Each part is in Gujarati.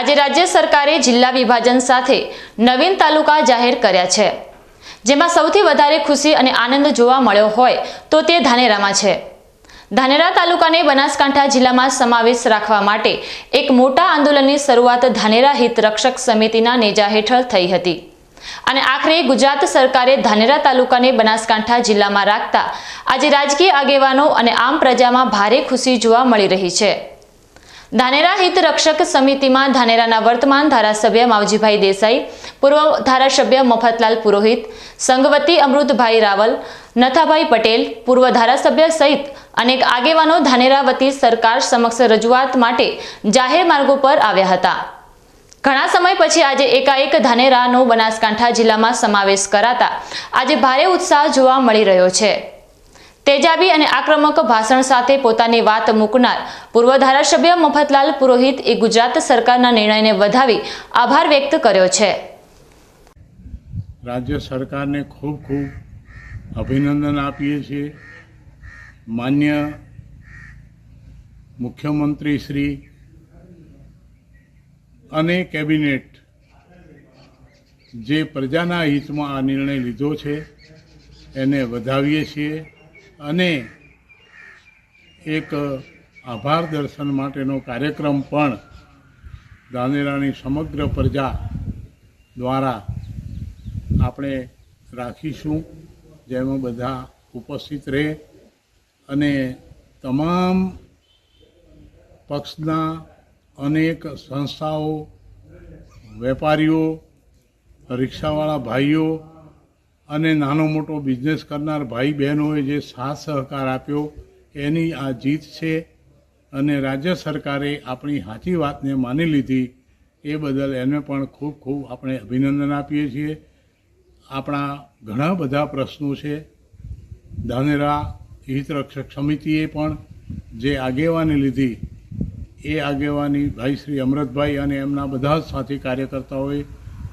આજે રાજ્ય સરકારે જિલ્લા વિભાજન સાથે નવીન તાલુકા જાહેર કર્યા છે. જેમાં સૌથી વધારે ખુશી અને આનંદ જોવા મળ્યો હોય તો તે ધાનેરામાં છે. ધાનેરા તાલુકાને બનાસકાંઠા જિલ્લામાં સમાવેશ રાખવા માટે એક મોટા આંદોલનની શરૂઆત ધાનેરા હિત રક્ષક સમિતિના નેજા હેઠળ થઈ હતી. અને આખરે ગુજરાત સરકારે ધાનેરા તાલુકાને બનાસકાંઠા જિલ્લામાં રાખતા આજે રાજકીય આગેવાનો અને આમ પ્રજામાં ભારે ખુશી જોવા મળી રહી છે. ધાનેરા હિત રક્ષક સમિતિમાં ધાનેરાના વર્તમાન ધારાસભ્ય માવજીભાઈ દેસાઈ, પૂર્વ ધારાસભ્ય મફતલાલ પુરોહિત સંગવતી અમૃતભાઈ રાવલ, નથાભાઈ પટેલ, પૂર્વ ધારાસભ્ય સહિત અનેક આગેવાનો ધાનેરા વતી સરકાર સમક્ષ રજૂઆત માટે જાહેર માર્ગો પર આવ્યા હતા. ઘણા સમય પછી આજે એકાએક ધાનેરાનો બનાસકાંઠા જિલ્લામાં સમાવેશ કરાતા આજે ભારે ઉત્સાહ જોવા મળી રહ્યો છે. તેજાબી અને આક્રમક ભાષણ સાથે પોતાની વાત મૂકનાર પૂર્વ ધારાસભ્ય મફતલાલ પુરોહિત એ ગુજરાત સરકારના નિર્ણયને વધાવી આભાર વ્યક્ત કર્યો છે. રાજ્ય સરકારને ખૂબ ખૂબ અભિનંદન આપીએ છીએ. માન્ય મુખ્યમંત્રી શ્રી અને કેબિનેટ જે પ્રજાના હિતમાં આ નિર્ણય લીધો છે, એને વધાવીએ છીએ. અને એક આભાર દર્શન માટેનો કાર્યક્રમ પણ ધાનેરાની સમગ્ર પ્રજા દ્વારા આપણે રાખીશું. જેમાં બધા ઉપસ્થિત રહે અને તમામ પક્ષના અનેક સંસ્થાઓ, વેપારીઓ, રિક્ષાવાળા ભાઈઓ અને નાનો મોટો બિઝનેસ કરનાર ભાઈ બહેનોએ જે સાથ સહકાર આપ્યો, એની આ જીત છે અને રાજ્ય સરકારે આપણી સાચી વાતને માની લીધી, એ બદલ એને પણ ખૂબ ખૂબ આપણે અભિનંદન આપીએ છીએ. આપણા ઘણા બધા પ્રશ્નો છે. ધાનેરા હિતરક્ષક સમિતિએ પણ જે આગેવાની લીધી, એ આગેવાની ભાઈ શ્રી અમૃતભાઈ અને એમના બધા જ સાથી કાર્યકર્તાઓએ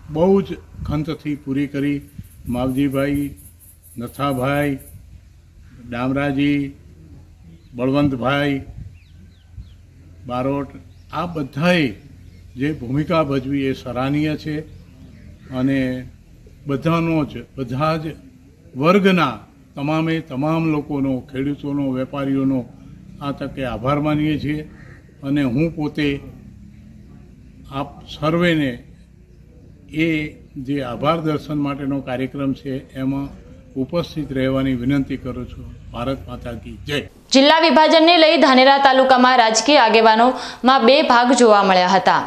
બહુ જ ખંતથી પૂરી કરી. માવજીભાઈ નથાભાઈ, ડામરાજી, બળવંતભાઈ, બારોટ, આ બધાએ જે ભૂમિકા ભજવી એ સરાહનીય છે અને બધાનો જ, બધા જ વર્ગના તમામે તમામ લોકોનો, ખેડૂતોનો, વેપારીઓનો આ તકે આભાર માનીએ છીએ અને હું પોતે આપ સર્વેને એ જે આભાર દર્શન માટેનો કાર્યક્રમ છે, એમાં ઉપસ્થિત રહેવાની વિનંતી કરું છું. ભારત માતા કી જય. જિલ્લા વિભાજનને લઈ ધાનેરા તાલુકામાં રાજકીય આગેવાનોમાં બે ભાગ જોવા મળ્યા હતા.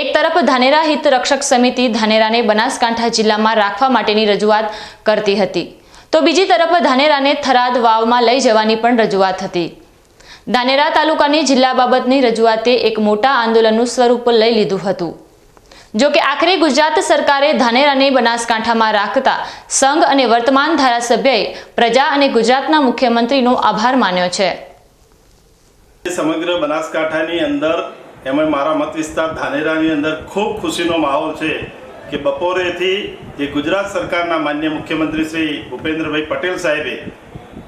એક તરફ ધાનેરા હિત રક્ષક સમિતિ ધાનેરાને બનાસકાંઠા જિલ્લામાં રાખવા માટેની રજૂઆત કરતી હતી. તો બીજી તરફ ધાનેરાને થરાદ વાવમાં લઈ જવાની પણ રજૂઆત હતી. ધાનેરા તાલુકાની જિલ્લા બાબતની રજૂઆતે એક મોટા આંદોલનનું સ્વરૂપ લઈ લીધું હતું. જો કે આખરે ગુજરાત સરકારે ધાનેરાને બનાસકાંઠામાં રાખતા સંઘ અને વર્તમાન ધારાસભ્યએ પ્રજા અને ગુજરાતના મુખ્યમંત્રીનો આભાર માન્યો છે. સમગ્ર બનાસકાંઠાની અંદર, એમાં મારા મત વિસ્તાર ધાનેરાની અંદર ખૂબ ખુશીનો માહોલ છે કે બપોરેથી જે ગુજરાત સરકારના માન્ય મુખ્યમંત્રી શ્રી ભૂપેન્દ્રભાઈ પટેલ સાહેબે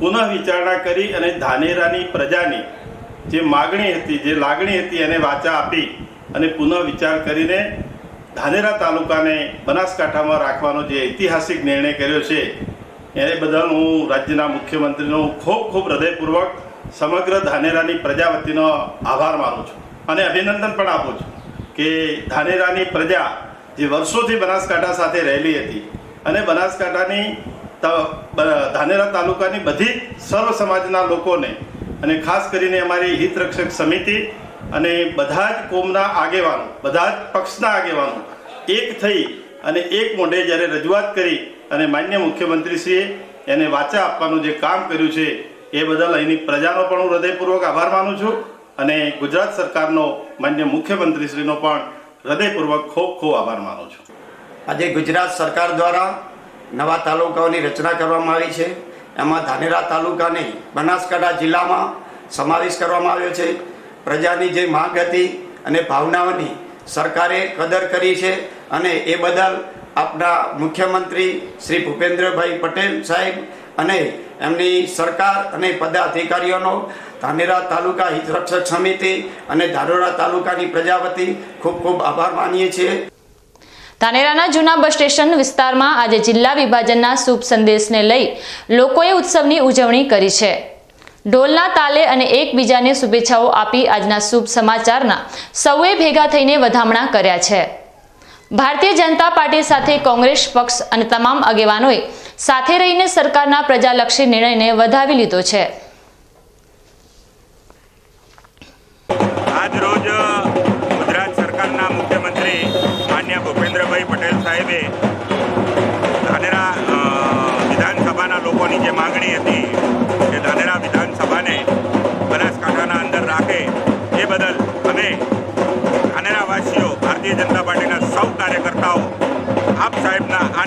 પુનઃ વિચારણા કરી અને ધાનેરાની પ્રજાની જે માગણી હતી, જે લાગણી હતી એને વાચા આપી અને પુનઃ વિચાર કરીને ધાનેરા તાલુકાને બનાસકાંઠામાં રાખવાનો જે ઐતિહાસિક નિર્ણય કર્યો છે, એને બદલ હું રાજ્યના મુખ્યમંત્રીનો ખૂબ ખૂબ હૃદયપૂર્વક સમગ્ર ધાનેરાની પ્રજા વતીનો આભાર માનું છું અને અભિનંદન પણ આપું છું કે ધાનેરાની પ્રજા જે વર્ષોથી બનાસકાંઠા સાથે રહેલી હતી અને બનાસકાંઠાની ધાનેરા તાલુકાની બધી સર્વ સમાજના લોકોને અને ખાસ કરીને અમારી હિતરક્ષક સમિતિ અને બધા જ કોમના આગેવાનો, બધા જ પક્ષના આગેવાનો એક થઈ અને એક મોઢે જ્યારે રજૂઆત કરી અને માન્ય મુખ્યમંત્રીશ્રીએ એને વાચા આપવાનું જે કામ કર્યું છે, એ બદલ અહીંની પ્રજાનો પણ હું હૃદયપૂર્વક આભાર માનું છું અને ગુજરાત સરકારનો, માન્ય મુખ્યમંત્રીશ્રીનો પણ હૃદયપૂર્વક ખૂબ ખૂબ આભાર માનું છું. આજે ગુજરાત સરકાર દ્વારા નવા તાલુકાઓની રચના કરવામાં આવી છે. એમાં ધાનેરા તાલુકાને બનાસકાંઠા જિલ્લામાં સમાવેશ કરવામાં આવ્યો છે. પ્રજાની જે માંગ હતી અને ભાવનાઓની સરકારે કદર કરી છે અને એ બદલ આપણા મુખ્યમંત્રી શ્રી ભૂપેન્દ્રભાઈ પટેલ સાહેબ અને એમની સરકાર અને પદાધિકારીઓનો ધાનેરા તાલુકા હિતરક્ષક સમિતિ અને ધારોરા તાલુકાની પ્રજા વતી ખૂબ ખૂબ આભાર માનીએ છીએ. ધાનેરાના જૂના બસ સ્ટેશન વિસ્તારમાં આજે જિલ્લા વિભાજનના શુભ સંદેશને લઈ લોકોએ ઉત્સવની ઉજવણી કરી છે. ઢોલના તાલે અને એકબીજાને શુભેચ્છાઓ આપી આજના શુભ સમાચારના સૌએ ભેગા થઈને વધામણા કર્યા છે. ભારતીય જનતા પાર્ટી સાથે કોંગ્રેસ પક્ષ અને તમામ આગેવાનોએ સાથે રહીને સરકારના પ્રજાલક્ષી નિર્ણયને વધાવી લીધો છે. આજ રોજ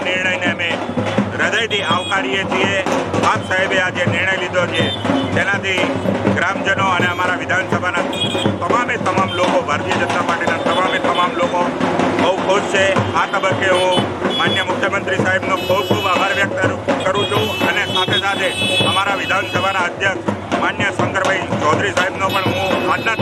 નિર્ણયને અમે હૃદયથી આવકારીએ છીએ. આપ સાહેબે આ જે નિર્ણય લીધો છે, તેનાથી ગ્રામજનો અને અમારા વિધાનસભાના તમામે તમામ લોકો, ભારતીય જનતા પાર્ટીના તમામે તમામ લોકો બહુ ખુશ છે. આ તબક્કે હું માન્ય મુખ્યમંત્રી સાહેબનો ખૂબ ખૂબ આભાર વ્યક્ત કરું- છું અને સાથે સાથે અમારા વિધાનસભાના અધ્યક્ષ માન્ય શંકરભાઈ ચૌધરી સાહેબનો પણ હું આજના